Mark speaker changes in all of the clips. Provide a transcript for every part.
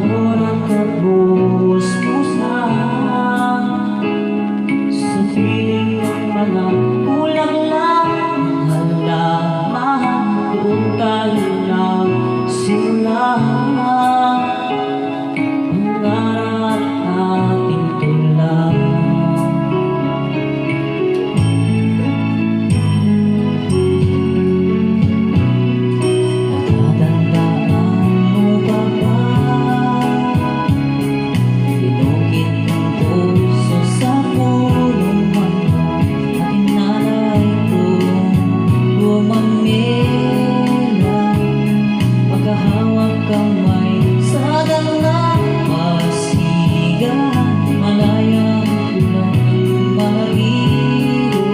Speaker 1: panahon at kapus kamay. Sa dalang masiga malayang ulan maigo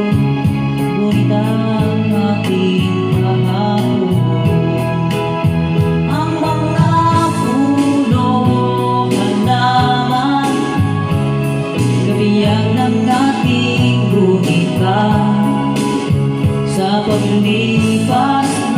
Speaker 1: ngunit ang ating pahapon ang mga puno halaman gabiyan ng ating lumita sa paglipas